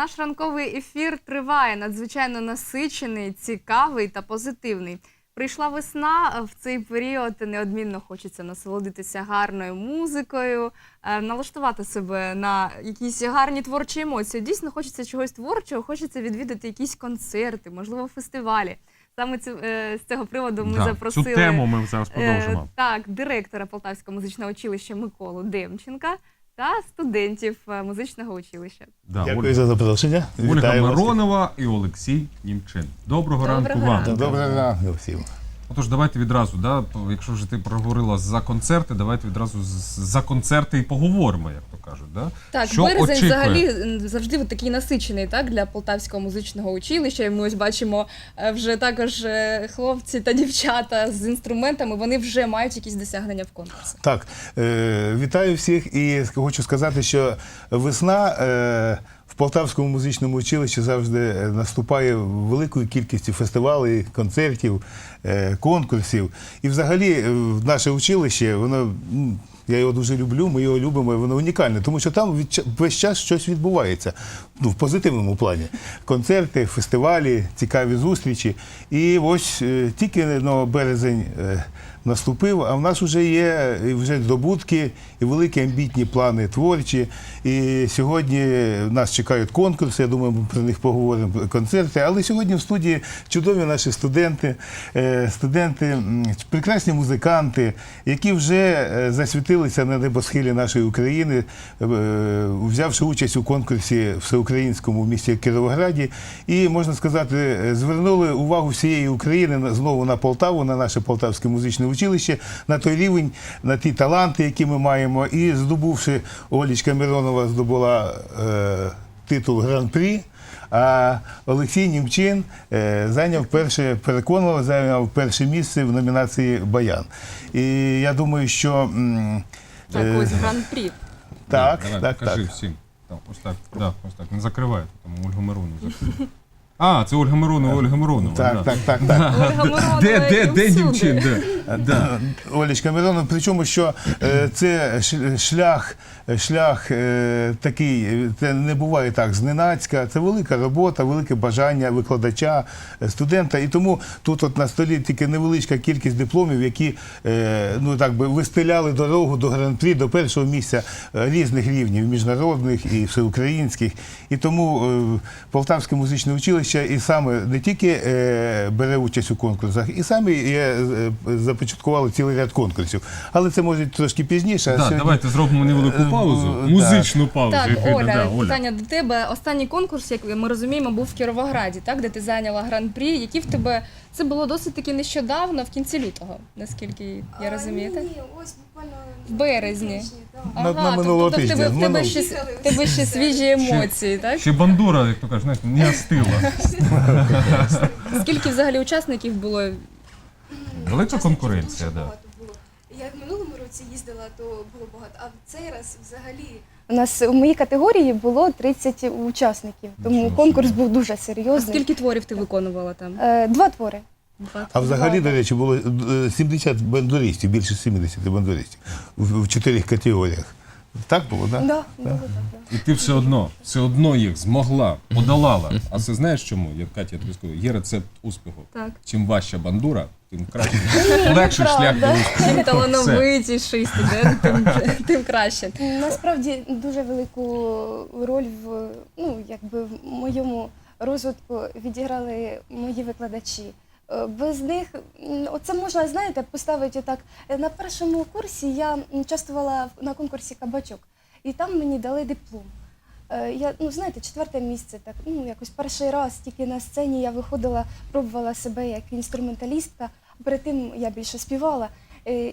наш ранковий ефір триває надзвичайно насичений, цікавий та позитивний. Прийшла весна в цей період. Неодмінно хочеться насолодитися гарною музикою, е, налаштувати себе на якісь гарні творчі емоції. Дійсно, хочеться чогось творчого, хочеться відвідати якісь концерти, можливо, фестивалі. Саме ці- е, з цього приводу ми Да, запросили Цю тему ми зараз Е, продовжимо. так, директора Полтавського музичного училища Миколу Демченка та студентів е, музичного училища. Да, Дякую Ольга, за запрошення. Ольга Вітаю вас. Миронова і Олексій Німчин. Доброго, Доброго ранку вам. ранку. Доброго ранку всім. Отож, давайте відразу, да, якщо вже ти проговорила за концерти, давайте відразу з- за концерти і поговоримо, як то кажуть. Да? Так, Що березень очікує? взагалі завжди от такий насичений так, для Полтавського музичного училища. І ми ось бачимо е, вже також е, хлопці та дівчата з інструментами, вони вже мають якісь досягнення в конкурсі. Так, е, вітаю всіх і хочу сказати, що весна е, в Полтавському музичному училищі завжди е, наступає великою кількістю фестивалей, концертів, е, конкурсів. І взагалі е, наше училище, воно. Я його дуже люблю, ми його любимо, воно унікальне, тому що там від, весь час щось відбувається ну, в позитивному плані. Концерти, фестивалі, цікаві зустрічі. І ось тільки ну, березень наступив, а в нас вже є вже здобутки і великі амбітні плани творчі. І сьогодні нас чекають конкурси. Я думаю, ми про них поговоримо концерти. Але сьогодні в студії чудові наші студенти, е, студенти, прекрасні музиканти, які вже е, засвітилися на небосхилі нашої України, е, взявши участь у конкурсі всеукраїнському в місті Кіровограді. І можна сказати, звернули увагу всієї України знову на Полтаву, на наше Полтавське музичне училище, на той рівень, на ті таланти, які ми маємо. І здобувши Олічка Миронова здобула е, титул гран-прі. А Олексій Німчин е, зайняв перше, переконливо зайняв перше місце в номінації Баян. І я думаю, що м, Так, е, ось гран-прі. так, Давай, так, покажи так. всім. Так, ось так, да, ось так. Не закривайте, там Ольгу Миронову закривайте. А, це Ольга Миронова, Ольга Миронова. Так, да. так, так, так. Ольга Миронова Де, де, і де всюди. Німчин? Де? Да. Олечка Миронова, причому що е, це ш- шлях, шлях е, такий, е, це не буває так зненацька. Це велика робота, велике бажання викладача, е, студента. І тому тут от на столі тільки невеличка кількість дипломів, які е, ну так би вистеляли дорогу до гран-прі, до першого місця е, різних рівнів, міжнародних і всеукраїнських. І тому е, Полтавське музичне училище і саме не тільки е, бере участь у конкурсах, і самі є, е, започаткували цілий ряд конкурсів. Але це може трошки пізніше. Да, сьогодні- давайте зробимо невелику паузу, паузу, так. музичну паузу. Так, Оля, да, Оля. питання до тебе. Останній конкурс, як ми розуміємо, був в Кіровограді, так, де ти зайняла гран-прі. Які в тебе це було досить таки нещодавно, в кінці лютого, наскільки я розумію. так? Ні, ось буквально В березні. тижні, так. На- на тобто минулого в тебе, тижня, в тебе, минулого. ще, в тебе ще свіжі емоції, так? Ще бандура, як то кажуть, знаєте, не остила. Скільки взагалі учасників було? Велика конкуренція, так. да. багато було. Я в минулому році їздила, то було багато, а в цей раз взагалі. У нас у моїй категорії було 30 учасників, тому Нічого конкурс був дуже А серйозний. скільки творів ти виконувала там? Е, Два твори. А взагалі, до речі, було е, 70 бандуристів, більше 70 бандуристів в, в чотирьох категоріях. Так було, так? Да, було так, да. І ти все одно, все одно їх змогла, подолала. А це знаєш чому? Як Катя тобі сказала, є рецепт успіху. Так. Чим важча бандура, тим краще. Легший шлях до успіху. Чим талановитіший студент, тим, тим краще. Насправді дуже велику роль в ну якби в моєму розвитку відіграли мої викладачі. Е, Без них м, оце можна, знаєте, поставити так. Е, На першому курсі я участвувала на конкурсі кабачок, і там мені дали диплом. Е, Я, ну, знаєте, четверте місце, так, ну, якось перший раз тільки на сцені я виходила, пробувала себе як інструменталістка. Перед тим я більше співала.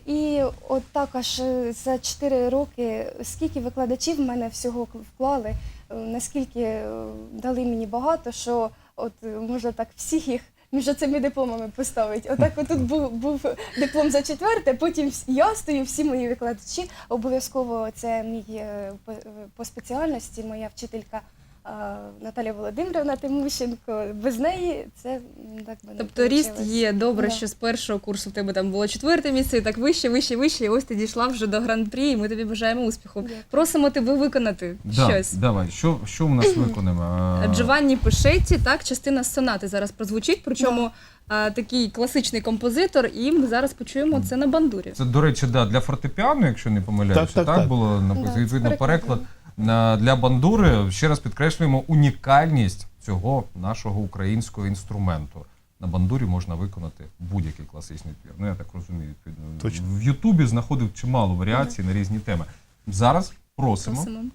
І от так аж е, за 4 роки, скільки викладачів в мене всього вклали, наскільки дали мені багато, що от можна так всіх їх між цими дипломами поставить. Отак отут був, був диплом за четверте, потім вс- я стою, всі мої викладачі. Обов'язково це мій е, по, по спеціальності, моя вчителька а, Наталя Володимирівна Тимущенко. Без неї це так би не Тобто ріст є добре, Да. що з першого курсу в тебе там було четверте місце, і так вище, вище, вище. І ось ти дійшла вже до гран-прі, і ми тобі бажаємо успіху. Дякую. Просимо тебе виконати Да, щось. давай, що, що у нас виконаємо? А, Джованні Пешетті, так, частина сонати зараз прозвучить, причому а, такий класичний композитор, і ми зараз почуємо це на бандурі. Це, до речі, да, для фортепіано, якщо не помиляюся, Так, так, так, так. було написано. Да, Відповідно, це переклад на- для бандури. Ще раз підкреслюємо унікальність цього нашого українського інструменту. На бандурі можна виконати будь-який класичний твір. Ну, я так розумію, відповідно. Точно. В Ютубі знаходив чимало варіацій на різні теми. Зараз просимо. Просимо.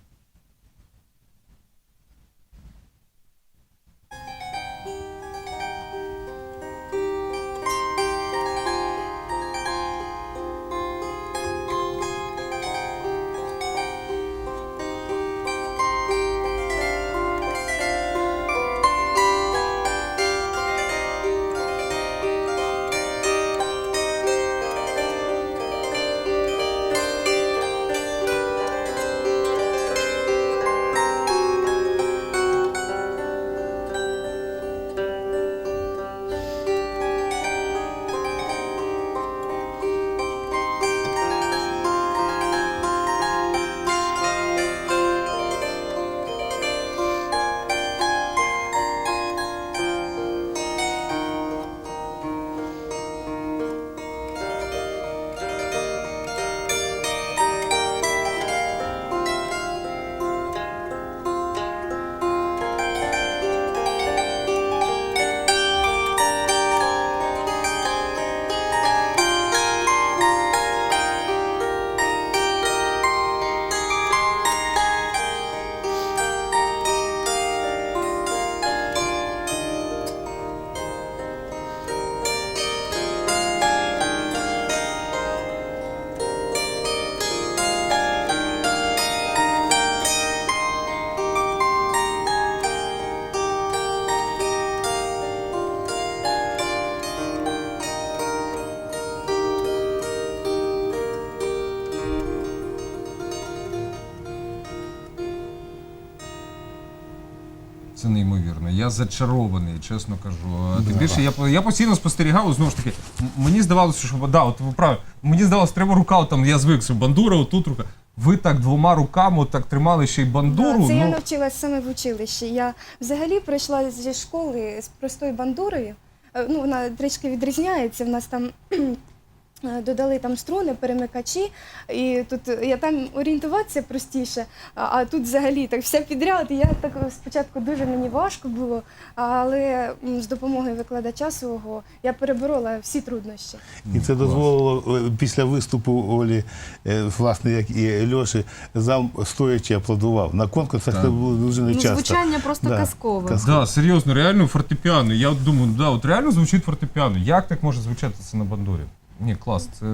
Я зачарований, чесно кажу. Тим більше я, я постійно спостерігав, знову ж таки, мені здавалося, що да, от ви праві, мені здавалося, треба рука, от там я звик, що бандура, отут рука. Ви так двома руками так тримали ще й бандуру. Да, це я ну, навчилась саме в училищі. Я взагалі прийшла зі школи з простою бандурою. Е, Ну, вона трішки відрізняється. В нас там додали там струни, перемикачі, і тут е, я там орієнтуватися простіше, а, тут взагалі так все підряд. І я так е, спочатку дуже мені важко було, але з допомогою викладача свого я переборола всі труднощі. І це дозволило е, після виступу Олі, е, власне, як і Льоші, зал стоячи аплодував. На конкурсах Так. це було дуже Ну, нечасто. звучання просто Да. казкове. Каз- Да, серйозно, реально фортепіано. Я от думаю, да, от реально звучить фортепіано. Як так може звучати це на бандурі? Ні, клас, це.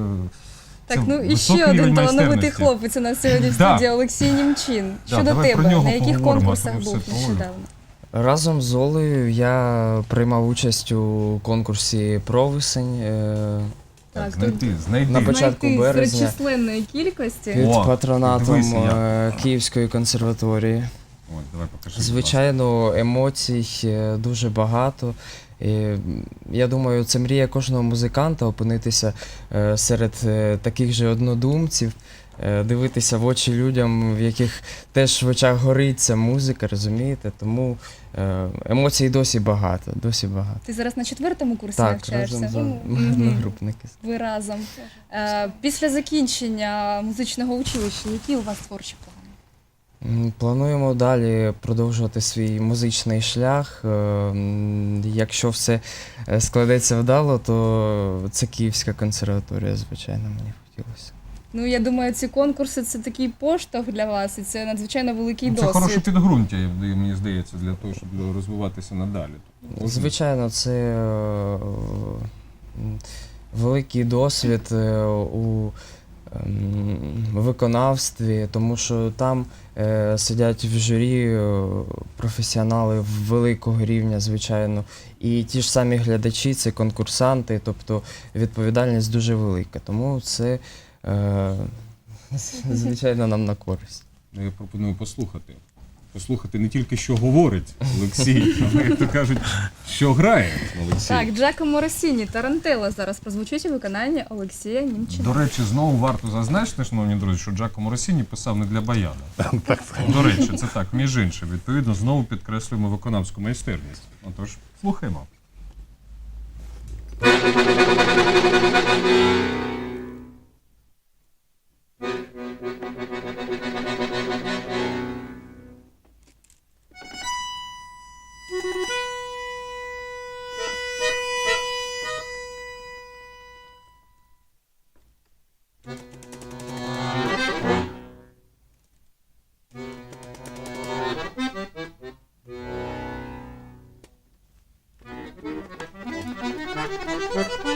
Так, це ну і ще один талановитий хлопець у нас сьогодні в Да. студії Олексій Німчин. Щодо давай тебе, на яких поговоримо, конкурсах був нещодавно? Разом з Олею я приймав участь у конкурсі Провисень е, Так, Так, знайти, знайти. На початку Знайти березня. серед численної кількості. під О, патронатом дивися е, Київської консерваторії. От, давай покажи. Звичайно, емоцій е, дуже багато. І, я думаю, це мрія кожного музиканта опинитися е, серед е, таких же однодумців, е, дивитися в очі людям, в яких теж в очах горить ця музика, розумієте? Тому емоцій досі багато, досі багато. Ти зараз на четвертому курсі Так, навчаєшся? разом з Мгм. одногрупники. Ви разом. Після закінчення музичного училища, які у вас творчі плани? Плануємо далі продовжувати свій музичний шлях. Е, Якщо все е, складеться вдало, то це Київська консерваторія, звичайно, мені хотілося. Ну, я думаю, ці конкурси це такий поштовх для вас, і це надзвичайно великий Ну, Це хороше підґрунтя, мені здається, для того, щоб розвиватися надалі. Тобто, Звичайно, це е, великий досвід у виконавстві, тому що там е, сидять в журі е, професіонали великого рівня, звичайно. І ті ж самі глядачі, це конкурсанти, тобто відповідальність дуже велика. Тому це, е, звичайно, нам на користь. Ну, Я пропоную послухати послухати не тільки що говорить Олексій, але як то кажуть, що грає Олексій. Так, Джакомо Росіні, Тарантело зараз прозвучить у виконанні Олексія Німчина. До речі, знову варто зазначити, шановні друзі, що Джакомо Росіні писав не для баяна. До речі, це так, між іншим. Відповідно, знову підкреслюємо виконавську майстерність. Отож, слухаємо. Thank you.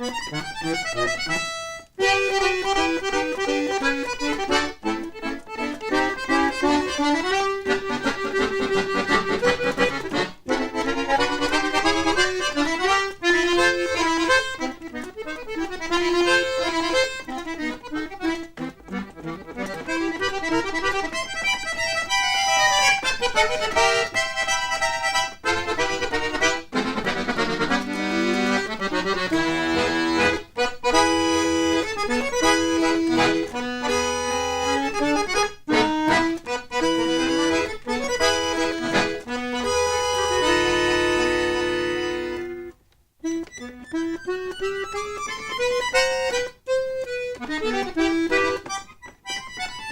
Música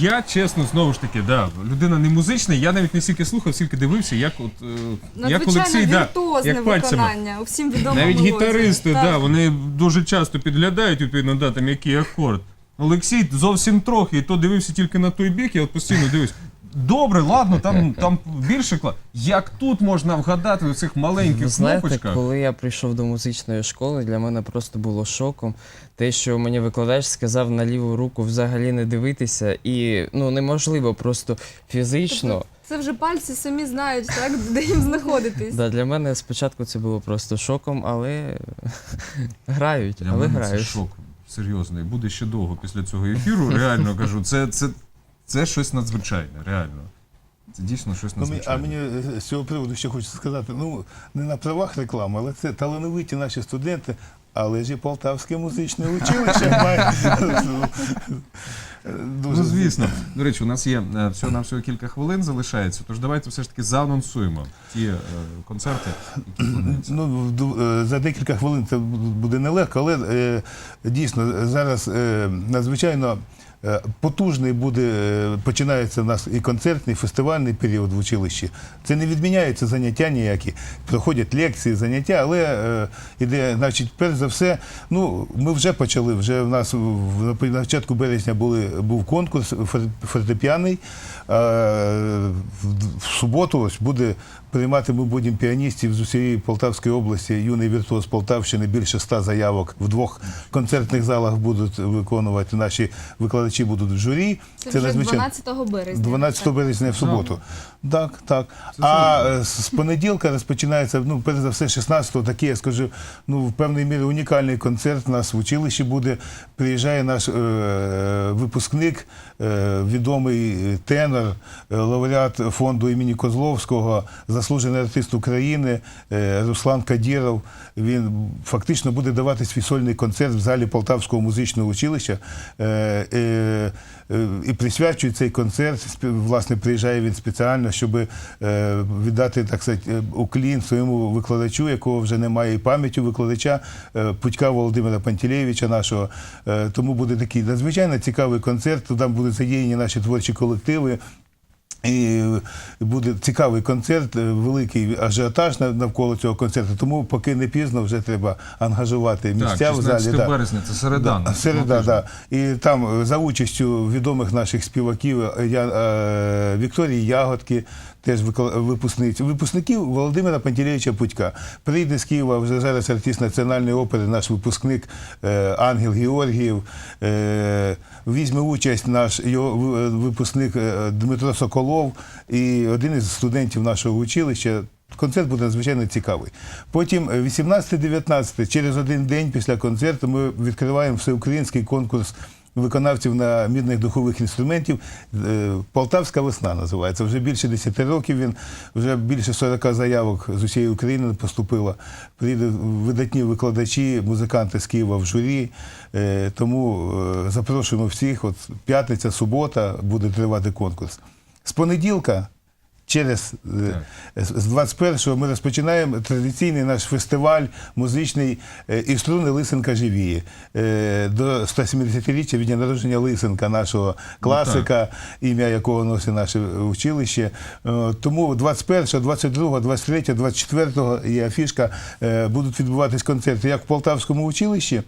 Я чесно, знову ж таки, да, людина не музична, я навіть не стільки слухав, скільки дивився, як от е, як Олексій, да, віртуозне як пальцями. виконання. Усім відомо Навіть мелодія. гітаристи, Так. да, вони дуже часто підглядають, відповідно, да, там який акорд. Олексій зовсім трохи, і то дивився тільки на той бік, я от постійно дивлюсь. Добре, ладно, там, там більше клас. Як тут можна вгадати у цих маленьких Ви знаєте, кнопочках? коли я прийшов до музичної школи, для мене просто було шоком. Те, що мені викладач сказав на ліву руку взагалі не дивитися, і ну неможливо просто фізично. Це вже пальці самі знають, так, де їм знаходитись. Да, для мене спочатку це було просто шоком, але грають, Для але мене це грають. шок серйозний. Буде ще довго після цього ефіру. Реально кажу, це, це, це щось надзвичайне, реально. Це дійсно щось Ну, а мені е, з цього приводу ще хочу сказати: ну, не на правах реклами, але це талановиті наші студенти, але ж і Полтавське музичне училище має. Дуже Ну, звісно. До речі, у нас є е, всього на всього кілька хвилин залишається, тож давайте все ж таки заанонсуємо ті е, концерти, які плануються. Ну, е, за декілька хвилин це буде нелегко, але е, дійсно зараз е, надзвичайно Потужний буде, е, починається у нас і концертний, і фестивальний період в училищі. Це не відміняється заняття ніякі. Проходять лекції, заняття, але е, іде, значить, перш за все, ну, ми вже почали, вже в нас на початку березня були, був конкурс фор- фортепіаний. Е, в суботу ось буде приймати ми будемо піаністів з усієї Полтавської області, юний віртуоз Полтавщини, більше ста заявок в двох концертних залах будуть виконувати. Наші викладачі будуть в журі. Це, вже 12 березня. 12 березня в суботу. Так, так. А е, з з понеділка розпочинається, ну, перш за все, 16-го, такий, я скажу, ну, в певній мірі унікальний концерт у нас в училищі буде. Приїжджає наш е, випускник, е, відомий тенор, е, лауреат фонду імені Козловського, заслужений артист України е, Руслан Кадіров. Він фактично буде давати свій сольний концерт в залі Полтавського музичного училища. Е, е, і присвячує цей концерт. Власне, приїжджає він спеціально, щоб віддати так сказати, уклін своєму викладачу, якого вже немає і пам'яті викладача Путька Володимира Пантелєвича нашого. Тому буде такий надзвичайно цікавий концерт. Туди будуть задіяні наші творчі колективи. І буде цікавий концерт, е, великий ажіотаж нав- навколо цього концерту. Тому поки не пізно, вже треба ангажувати місця Так, в залі. Так, березня, це середа. Да, середа, да. І там е, за участю відомих наших співаків е, я, Вікторії Ягодки, теж випускниці, випускників Володимира Пантелєвича Путька. Прийде з Києва вже зараз артист національної опери, наш випускник е, Ангел Георгіїв. Е, візьме участь наш його е, випускник Дмитро Соколов і один із студентів нашого училища. Концерт буде надзвичайно цікавий. Потім е, 18-19, через один день після концерту ми відкриваємо всеукраїнський конкурс виконавців на мідних духових інструментів. Е, Полтавська весна називається. Вже більше 10 років він, вже більше 40 заявок з усієї України поступило. Прийдуть видатні викладачі, музиканти з Києва в журі. Е, Тому е, запрошуємо всіх. От п'ятниця, субота буде тривати конкурс. З понеділка через е, з 21-го ми розпочинаємо традиційний наш фестиваль музичний е, і струни Лисенка живіє е, до 170-річчя від дня народження Лисенка, нашого класика, ім'я якого носить наше училище. Тому 21, 22, 23, 24 і афішка е, будуть відбуватись концерти як в Полтавському училищі.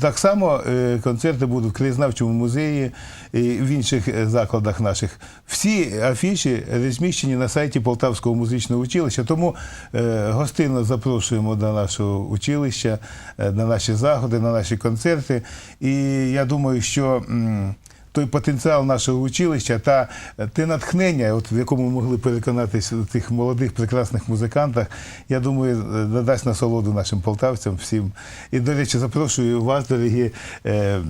Так само е, концерти будуть в краєзнавчому музеї і в інших е, закладах наших. Всі афіші розміщені на сайті Полтавського музичного училища. Тому е, гостинно запрошуємо до нашого училища, на наші заходи, на наші концерти. І я думаю, що. Той потенціал нашого училища та е, те натхнення, от в якому могли переконатись тих молодих прекрасних музикантах, я думаю, е, надасть насолоду нашим полтавцям всім. І, до речі, запрошую вас, дорогі е,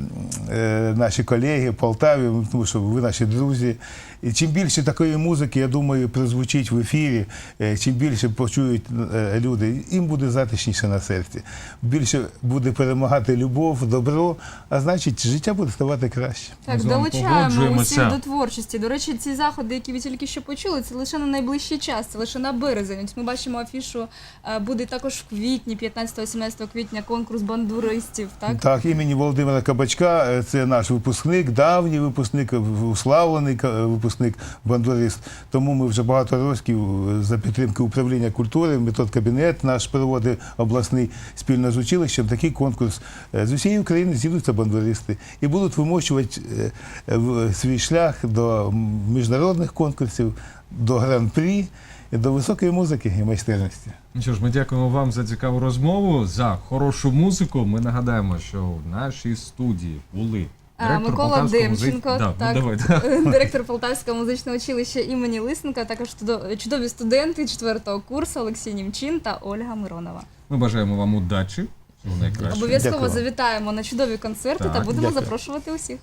е, наші колеги Полтаві, тому що ви наші друзі. І чим більше такої музики, я думаю, прозвучить в ефірі, е, чим більше почують е, люди, їм буде затишніше на серці. Більше буде перемагати любов, добро, а значить, життя буде ставати краще. Так, долучаємо усіх до творчості. До речі, ці заходи, які ви тільки що почули, це лише на найближчий час, це лише на березень. Ось ми бачимо афішу, е, буде також в квітні, 15-17 квітня, конкурс бандуристів. Так, Так, імені Володимира Кабачка, це наш випускник, давній випускник, уславлений ка- випускник бандурист. Тому ми вже багато років е, за підтримки управління культури, метод кабінет наш проводить обласний спільно з училищем. Такий конкурс Е, з усієї України з'їдуться бандуристи і будуть вимощувати е, свій шлях до міжнародних конкурсів, до гран-прі, до високої музики і майстерності. Ну що ж, ми дякуємо вам за цікаву розмову, за хорошу музику. Ми нагадаємо, що в нашій студії були А, директор Микола Полтавського Демченко, музи- Да, так. ну, давай, да. директор Полтавського музичного училища імені Лисенка, також чудо- чудові студенти четвертого курсу Олексій Німчин та Ольга Миронова. Ми бажаємо вам удачі. Всього найкращого. Обов'язково Дякую. завітаємо на чудові концерти Так, та будемо дякую. запрошувати усіх.